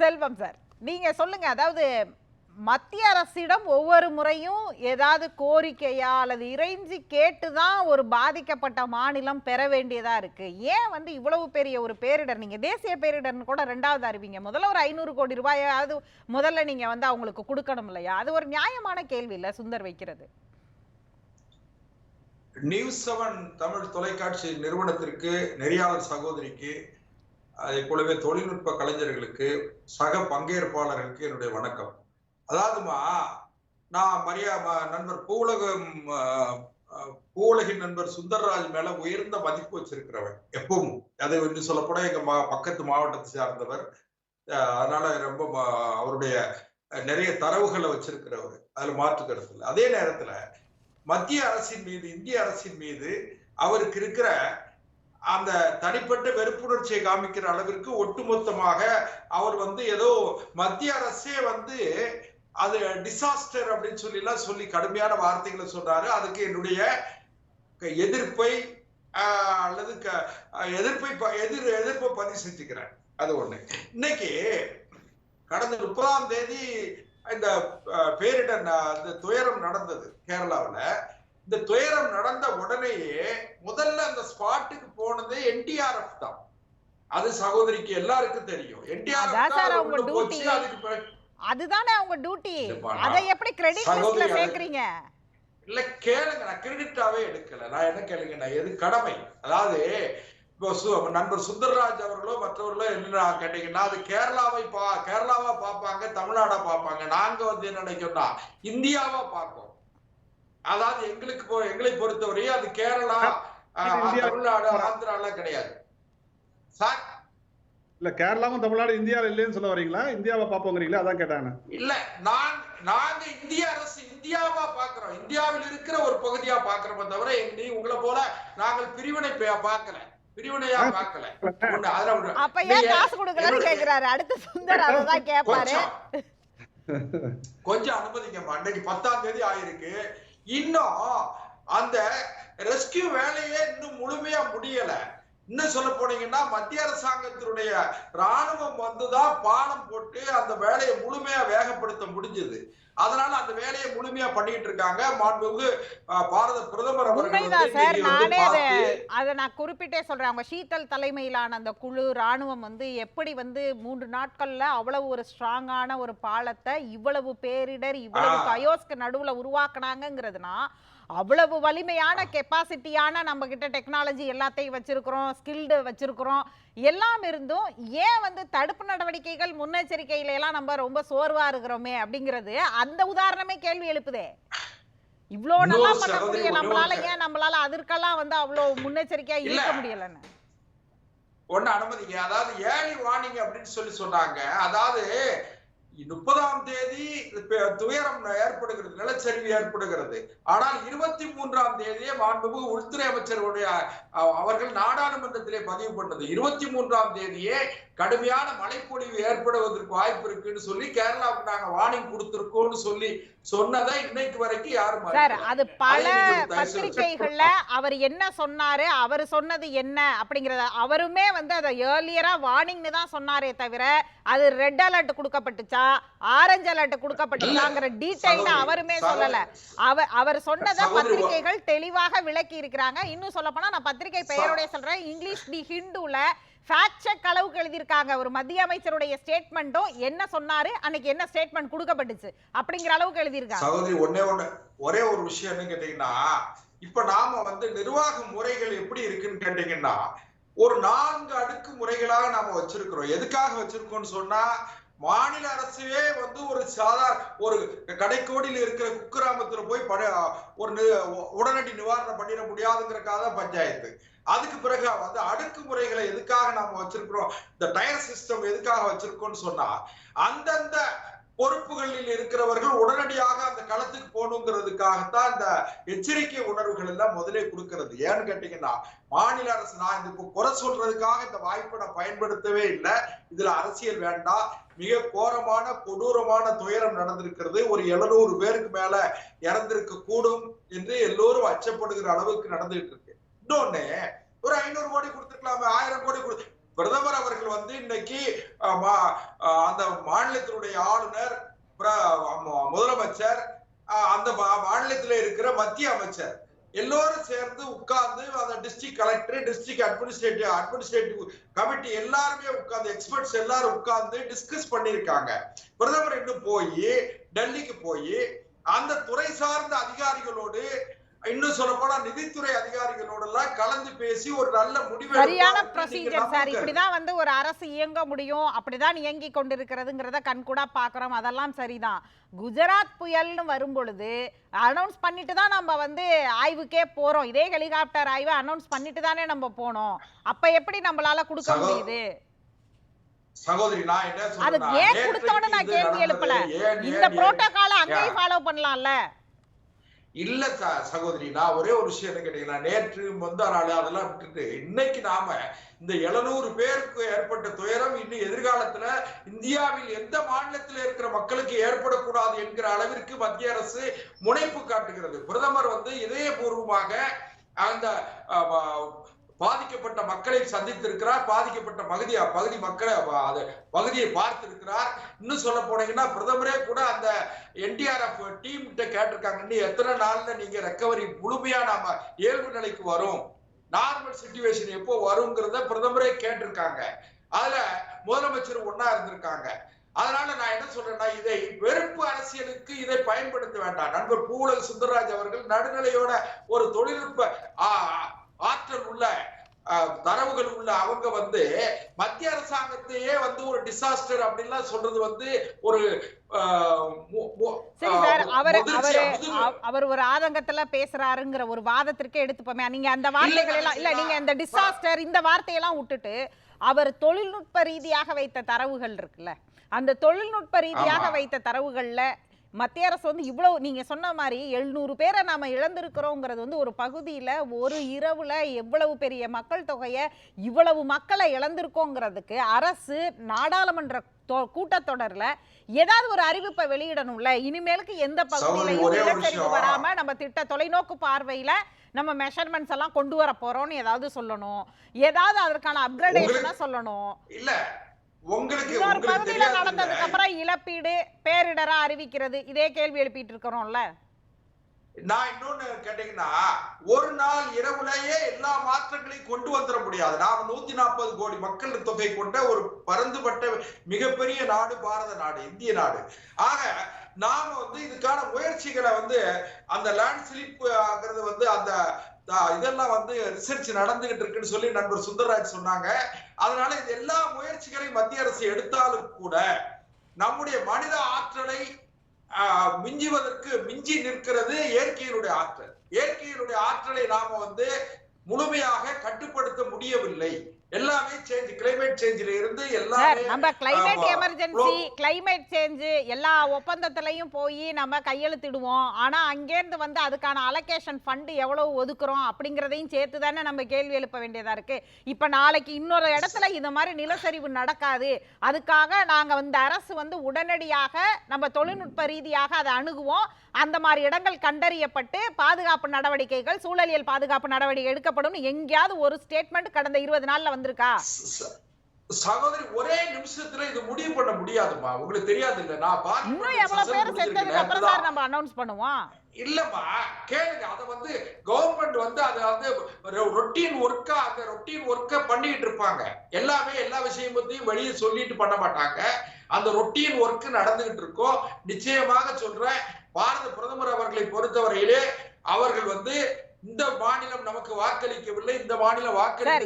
செல்வம் sir. நீங்க சொல்லுங்க அதாவது மத்திய அரசிடம் ஒவ்வொரு முறையும் ஏதாவது கோரிக்கையா அல்லது இறைஞ்சி கேட்டுதான் ஒரு பாதிக்கப்பட்ட மாநிலம் பெற வேண்டியதா இருக்கு. ஏன் வந்து இவ்வளவு பெரிய ஒரு பேரிடர்? நீங்க தேசிய பேரிடர்னு கூட ரெண்டாவது அறிவிங்க. முதல்ல ஒரு ஐநூறு கோடி ரூபாயாவது முதல்ல நீங்க வந்து அவங்களுக்கு கொடுக்கணும் இல்லையா? அது ஒரு நியாயமான கேள்வி இல்லை சுந்தர் வைக்கிறது. நியூஸ் செவன் தமிழ் தொலைக்காட்சி நிறுவனத்திற்கு நெறியாளர் சகோதரிக்கு அதே போலவே தொழில்நுட்ப கலைஞர்களுக்கு சக பங்கேற்பாளர்களுக்கு என்னுடைய வணக்கம். அதாவதுமா நான் மரியா ம- நண்பர் பூவுலகம் பூலகின் பூவுலகின் நண்பர் சுந்தர்ராஜ் மேல உயர்ந்த மதிப்பு வச்சிருக்கிறவன். எப்பவும். அதை வந்து சொல்லப்போனா எங்க மா பக்கத்து மாவட்டத்தை சார்ந்தவர். அதனால ரொம்ப அவருடைய நிறைய தரவுகளை வச்சிருக்கிறவர். அதுல மாற்று கருத்து இல்லை. அதே நேரத்துல மத்திய அரசின் மீது இந்திய அரசின் மீது அவருக்கு இருக்கிற அந்த தனிப்பட்ட வெறுப்புணர்ச்சியை காமிக்கிற அளவிற்கு ஒட்டுமொத்தமாக அவர் வந்து ஏதோ மத்திய அரசே வந்து அது டிசாஸ்டர் அப்படின்னு சொல்லி எல்லாம் சொல்லி கடுமையான வார்த்தைகளை சொல்றாரு. அதுக்கு என்னுடைய எதிர்ப்பை அல்லது க- எதிர்ப்பை ப- எதிர் எதிர்ப்பை பதிவு செஞ்சுக்கிறேன். அது ஒண்ணு. இன்னைக்கு கடந்த முப்பதாம் தேதி இந்த பேரிடர் துயரம் நடந்தது கேரளாவில். இந்த துயரம் நடந்த உடனேயே முதல்ல அந்த ஸ்பாட்டுக்கு போனது என்டிஆர்எஃப் தான். அது சகோதரிக்கு எல்லாருக்கும் தெரியும். பிறகு அதுதானே அவங்க டியூட்டி அதை எப்படி கிரெடிட் லிஸ்ட்ல சேர்க்கறீங்க? இல்ல கேளுங்க நான் கிரெடிட்டாவே எடுக்கல. நான் என்ன கேளுங்க நான் எது கடமை? அதாவது இப்போ நண்பர் சுந்தர்ராஜ் அவர்களோ மற்றவர்களோ என்ன கேட்டீங்கன்னா அது கேரளாவை பா கேரளாவா பார்ப்பாங்க தமிழ்நாடா பார்ப்பாங்க. நாங்க வந்து என்ன நினைக்கிறோம்னா இந்தியாவா பார்ப்போம். அதாவது எங்களுக்கு எங்களை பொறுத்தவரையும் அது கேரளா தமிழ்நாடு ஆந்திராலாம் கிடையாது. சார் இல்ல கேரளாவும் தமிழ்நாடு இந்தியாவில் இல்லைன்னு சொல்ல வரீங்களா? இந்தியாவை பார்ப்போங்கிறீங்களா? அதான் கேட்டாங்க. இல்ல நான் நாங்க இந்திய அரசு இந்தியாவா பாக்குறோம் இந்தியாவில் இருக்கிற ஒரு பகுதியா பாக்குறோமே தவிர நீ உங்களை போல நாங்கள் பிரிவினை பே- பார்க்கல. பிரிவினையா ஒண்ணு. அப்ப ஏன் நீங்க காசு கொடுக்கலன்னு என்னுடைய- கேக்குறாரு? அடுத்து சுந்தர் அததான் கேட்பாரு கொஞ்சம். கொஞ்சம் அனுமதிங்கம்மா அன்னைக்கு பத்தாம் தேதி ஆயிருக்கு. இன்னும் அந்த ரெஸ்கியூ வேலையே இன்னும் முழுமையா முடியல. இன்னும் சொல்ல போனீங்கன்னா மத்திய அரசாங்கத்தினுடைய ராணுவம் வந்துதான் பாலம் போட்டு அந்த வேலையை முழுமையா வேகப்படுத்த முடிஞ்சது. அதனால அந்த வேலையை முழுமையா பண்ணிட்டு இருக்காங்க. மாண்புமிகு பாரத பிரதமர் உண்மைதான் சார். நானே அதை அதை நான் குறிப்பிட்டே சொல்றேன். அவங்க சீத்தல் தலைமையிலான அந்த குழு ராணுவம் வந்து எப்படி வந்து மூன்று நாட்கள்ல அவ்வளவு ஒரு ஸ்ட்ராங்கான ஒரு பாலத்தை இவ்வளவு பேரிடர் இவ்வளவு. கயோஸ்க்கு நடுவுல உருவாக்குனாங்கிறதுனா அவ்வளவு வலிமையான கெப்பாசிட்டியான நம்ம கிட்ட டெக்னாலஜி எல்லாத்தையும் வச்சிருக்கிறோம் ஸ்கில்டு வச்சிருக்கிறோம். எல்லாம் இருந்தும் ஏன் வந்து தடுப்பு நடவடிக்கைகள் முன்னெச்சரிக்கையில எல்லாம் நம்ம ரொம்ப சோர்வா இருக்கிறோமே அப்படிங்கிறது அந்த உதாரணமே கேள்வி எழுப்புதே. இவ்ளோ நல்லா பண்ணக்கூடிய நம்மளால. ஏன் நம்மளால அதற்கெல்லாம் வந்து அவ்வளவு முன்னெச்சரிக்கையா. இருக்க முடியலன்னு? ஒண்ணு அனுமதிங்க. அதாவது ஏர்லி வார்னிங் அப்படின்னு சொல்லி சொன்னாங்க. அதாவது முப்பதாம் தேதி துயரம் ஏற்படுகிறது நிலச்சரிவு ஏற்படுகிறது. ஆனால் இருபத்தி மூன்றாம் தேதியே மாண்புமிகு உள்துறை அமைச்சருடைய அவர்கள் நாடாளுமன்றத்திலே பதிவு பண்ணது. இருபத்தி மூன்றாம் தேதியே கடுமையான மழைப்பொழிவு ஏற்படுவதற்கு வாய்ப்பு இருக்குன்னு சொல்லி கேரளாவுக்கு நாங்க வார்னிங் கொடுத்திருக்கோம்னு சொல்லி சொன்னதை இன்னைக்கு வரைக்கும் யாரும் சார். அது பல பத்திரிகைகள்ல அவர் என்ன சொன்னாரு அவர் சொன்னது என்ன அப்படிங்கறத அவருமே வந்து அதை ஏர்லியரா வார்னிங்னு தான் சொன்னாரே தவிர அது ரெட் அலர்ட் கொடுக்கப்பட்டுச்சா? ஆரஞ்சு அலர்ட் கொடுக்கப்பட்டுச்சாங்கிற டீடைல்டா அவருமே. சொல்லல. அவர் அவர் சொன்னதை பத்திரிகைகள் தெளிவாக விளக்கி இருக்கிறாங்க இன்னும் சொல்ல போனா நான் பத்திரிகை பெயரோட சொல்றேன். இங்கிலீஷ் தி ஹிந்துல ஃபேக்ட் செக் அளவுக்கு எழுதியிருக்காங்க. ஒரு மத்திய அமைச்சருடைய ஸ்டேட்மெண்ட்டும் என்ன சொன்னாரு? அன்னைக்கு என்ன ஸ்டேட்மெண்ட் கொடுக்கப்பட்டுச்சு? அப்படிங்கிற அளவுக்கு எழுதியிருக்காங்க. சகோதரி ஒண்ணே ஒண்ணு ஒரே ஒரு விஷயம் என்ன கேட்டீங்கன்னா இப்ப நாம வந்து நிர்வாக முறைகள் எப்படி இருக்குன்னு கேட்டீங்கன்னா ஒரு நான்கு அடுக்கு முறைகளாக நாம வச்சிருக்கிறோம். எதுக்காக வச்சிருக்கோம்னு சொன்னா மாநில அரசுவே வந்து ஒரு சாதா ஒரு கடைக்கோடியில் இருக்கிற குக்கிராமத்துல போய் ஒரு நி- உடனடி நிவாரணம் பண்ணிட முடியாதுங்கிறக்காக தான் பஞ்சாயத்து. அதுக்கு பிறகு வந்து அடுக்குமுறைகளை எதுக்காக நாம வச்சிருக்கிறோம்? இந்த டயர் சிஸ்டம் எதுக்காக வச்சிருக்கோம்னு சொன்னா அந்தந்த பொறுப்புகளில் இருக்கிறவர்கள் உடனடியாக அந்த களத்துக்கு போகணுங்கிறதுக்காகத்தான் இந்த எச்சரிக்கை உணர்வுகள் எல்லாம் முதலே கொடுக்கிறது. ஏன்னு கேட்டீங்கன்னா மாநில அரசு நான் இதுக்கு குறை சொல்றதுக்காக இந்த வாய்ப்பை நான் பயன்படுத்தவே இல்லை. இதுல அரசியல் வேண்டாம். மிக கோரமான கொடூரமான துயரம் நடந்திருக்கிறது. ஒரு எழுநூறு பேருக்கு மேல இறந்திருக்க கூடும் என்று எல்லோரும் அச்சப்படுகிற அளவுக்கு நடந்துகிட்டு இருக்கு. இன்னொன்னு ஒரு ஐநூறு கோடி கொடுத்துருக்கலாமே ஆயிரம் கோடி கொடு பிரதமர் அவர்கள் வந்து இன்னைக்கு மா- அந்த மாநிலத்தினுடைய ஆளுநர் பிர- முதலமைச்சர் அந்த மாநிலத்தில் இருக்கிற மத்திய அமைச்சர் எல்லோரும் சேர்ந்து உட்கார்ந்து அந்த district collector district administrative administrative committee எல்லாருமே உட்கார்ந்து எக்ஸ்பர்ட்ஸ் எல்லாரும் உட்கார்ந்து டிஸ்கஸ் பண்ணியிருக்காங்க. பிரதமர் இன்னும் போய் டெல்லிக்கு போய் அந்த துறை சார்ந்த அதிகாரிகளோடு இன்னும் சொல்ல போனா நிதித்துறை அதிகாரிகளோட எல்லாம் கலந்து பேசி ஒரு நல்ல முடிவு சரியான ப்ரொசீஜர் சார். இப்படிதான் வந்து ஒரு அரசு இயங்க முடியும் அப்படிதான் இயங்கி கொண்டிருக்கிறதுங்கிறத கண்கூடா பாக்குறோம் அதெல்லாம் சரிதான் குஜராத் புயல்னு வரும் பொழுது அனௌன்ஸ் பண்ணிட்டு தான் நம்ம வந்து ஆய்வுக்கே போறோம் இதே ஹெலிகாப்டர் ஆய்வு அனௌன்ஸ் பண்ணிட்டு தானே நம்ம போனோம் அப்ப எப்படி நம்மளால கொடுக்க முடியுது சகோதரி நான் என்ன அது சொல்றேன்னா, ஏன் கொடுத்தோன்னு நான் கேள்வி எழுப்பல இந்த? புரோட்டோகால அங்கேயும்? ஃபாலோ பண்ணலாம்ல இல்ல ச- சகோதரி நான் ஒரே ஒரு விஷயம் என்ன கேட்டீங்கன்னா நேற்று முந்தா நாள் அதெல்லாம் விட்டுட்டு இன்னைக்கு நாம இந்த 700 பேருக்கு ஏற்பட்ட துயரம் இன்னும் எதிர்காலத்துல இந்தியாவில் எந்த மாநிலத்தில் இருக்கிற மக்களுக்கு ஏற்படக்கூடாது என்கிற அளவிற்கு மத்திய அரசு முனைப்பு காட்டுகிறது. பிரதமர் வந்து இதயபூர்வமாக அந்த பாதிக்கப்பட்ட மக்களை சந்தித்திருக்கிறார். பாதிக்கப்பட்ட பகுதி பகுதி மக்களை அது பகுதியை பார்த்திருக்கிறார். இன்னும் சொல்ல போனீங்கன்னா பிரதமரே கூட அந்த என்டிஆர்எஃப் டீம் கிட்ட கேட்டிருக்காங்க. இன்னும் எத்தனை நாள்ல நீங்க ரெக்கவரி முழுமையா நாம இயல்பு நிலைக்கு வரும்? நார்மல் சுச்சுவேஷன் எப்போ வருங்கிறத பிரதமரே கேட்டிருக்காங்க. அதுல முதலமைச்சர் ஒன்னா இருந்திருக்காங்க. அதனால நான் என்ன சொல்றேன்னா இதை வெறுப்பு அரசியலுக்கு இதை பயன்படுத்த வேண்டாம். நண்பர் பூவுலக சுந்தரராஜ் அவர்கள் நடுநிலையோட ஒரு தொழில்நுட்ப ஆ, ஆற்றல் உள்ள தரவுகள் உள்ள அவங்க வந்து மத்திய அரசாங்கத்தையே வந்து ஒரு டிசாஸ்டர் அப்படின்லாம் சொல்றது வந்து ஒரு சரி சார் அவர் அவரு ஒரு ஆதங்கத்துல பேசுறாருங்கிற ஒரு வாதத்திற்கு எடுத்துப்போமே. நீங்க அந்த வார்த்தைகள் எல்லாம் இல்ல நீங்க இந்த டிசாஸ்டர் இந்த வார்த்தையெல்லாம் விட்டுட்டு அவர் தொழில்நுட்ப ரீதியாக வைத்த தரவுகள் இருக்குல்ல. அந்த தொழில்நுட்ப ரீதியாக. வைத்த தரவுகள்ல மத்திய அரசு வந்து இவ்வளவு நீங்க சொன்ன மாதிரி எழுநூறு பேரை நாம இழந்திருக்கிறோங்கிறது வந்து ஒரு பகுதியில ஒரு இரவுல எவ்வளவு பெரிய மக்கள் தொகையை இவ்வளவு மக்களை இழந்திருக்கோங்கிறதுக்கு அரசு நாடாளுமன்ற கூட்டத்தொடர்ல ஏதாவது ஒரு அறிவிப்பை வெளியிடணும்ல? இனிமேலுக்கு எந்த பகுதியிலையும் ஒரே ஒரு நிலச்சரிவு விஷயம். வராம நம்ம திட்ட தொலைநோக்கு பார்வையில நம்ம மெஷர்மெண்ட்ஸ் எல்லாம் கொண்டு வர போறோம்னு ஏதாவது சொல்லணும். ஏதாவது அதற்கான அப்கிரேடேஷனா சொல்லணும். இல்ல. உங்களுக்கு நடந்ததுக்கு அப்புறம் இழப்பீடு பேரிடரா அறிவிக்கிறது இதே கேள்வி எழுப்பிட்டு இருக்கிறோம்ல? நான் இன்னொன்னு கேட்டீங்கன்னா ஒரு நாள் இரவுலேயே எல்லா மாற்றங்களையும் கொண்டு வந்துட முடியாது. நாம நூத்தி நாற்பது கோடி மக்கள் தொகை கொண்ட ஒரு பரந்துபட்ட மிகப்பெரிய நாடு பாரத நாடு இந்திய நாடு. ஆக நாம வந்து இதுக்கான முயற்சிகளை வந்து அந்த லேண்ட் ஸ்லிப் ஆகிறது வந்து அந்த இதெல்லாம் வந்து ரிசர்ச் நடந்துகிட்டு இருக்குன்னு சொல்லி நண்பர் சுந்தரராஜ் சொன்னாங்க. அதனால இது எல்லா முயற்சிகளையும் மத்திய அரசு எடுத்தாலும் கூட நம்முடைய மனித ஆற்றலை மிஞ்சுவதற்கு மிஞ்சி நிற்கிறது இயற்கையினுடைய ஆற்றல். இயற்கையினுடைய ஆற்றலை நாம வந்து முழுமையாக கட்டுப்படுத்த முடியவில்லை. எல்லாமே சேஞ்ச் கிளைமேட் சேஞ்சில இருந்து எல்லாமே நம்ம கிளைமேட். எமர்ஜென்சி கிளைமேட் சேஞ்ச் எல்லா ஒப்பந்தத்திலையும் போய் நம்ம கையெழுத்திடுவோம். ஆனா அங்கேருந்து வந்து அதுக்கான அலோகேஷன் ஃபண்ட் எவ்வளவு ஒதுக்குறோம் அப்படிங்கிறதையும் சேர்த்து தானே நம்ம கேள்வி எழுப்ப வேண்டியதா இருக்கு. இப்ப நாளைக்கு இன்னொரு இடத்துல இந்த மாதிரி நிலச்சரிவு நடக்காது. அதுக்காக நாங்க இந்த அரசு வந்து உடனடியாக நம்ம தொழில்நுட்ப ரீதியாக அதை அணுகுவோம். அந்த மாதிரி இடங்கள் கண்டறியப்பட்டு பாதுகாப்பு நடவடிக்கைகள் சூழலியல் பாதுகாப்பு நடவடிக்கை எடுக்கப்படும். எங்கேயாவது ஒரு ஸ்டேட்மெண்ட் கடந்த இருபது நாள்ல வந்திருக்கா? சகோதரி ஒரே நிமிஷத்துல இது முடிவு பண்ண முடியாதுமா உங்களுக்கு தெரியாது இல்ல நான் பாதிக்கப்பட்ட இன்னும் எவ்வளவு பேர் செத்ததுக்கு அப்புறம். சார் நம்ம அனௌன்ஸ் பண்ணுவோம். இல்லம்மா கேளுங்க. அத வந்து கவர்மெண்ட் வந்து அது வந்து ரொட்டீன் ஒர்க்கா அந்த ரொட்டீன் ஒர்க்க பண்ணிட்டு இருப்பாங்க. எல்லாமே எல்லா விஷயம் பத்தியும் வெளியே சொல்லிட்டு பண்ண மாட்டாங்க. அந்த ரொட்டீன் ஒர்க் நடந்துகிட்டு இருக்கும் நிச்சயமாக சொல்றேன். பாரத பிரதமர் அவர்களை பொறுத்தவரையிலே அவர்கள் வந்து இந்த மாநிலம் நமக்கு வாக்களிக்கவில்லை இந்த மாநிலம் சார்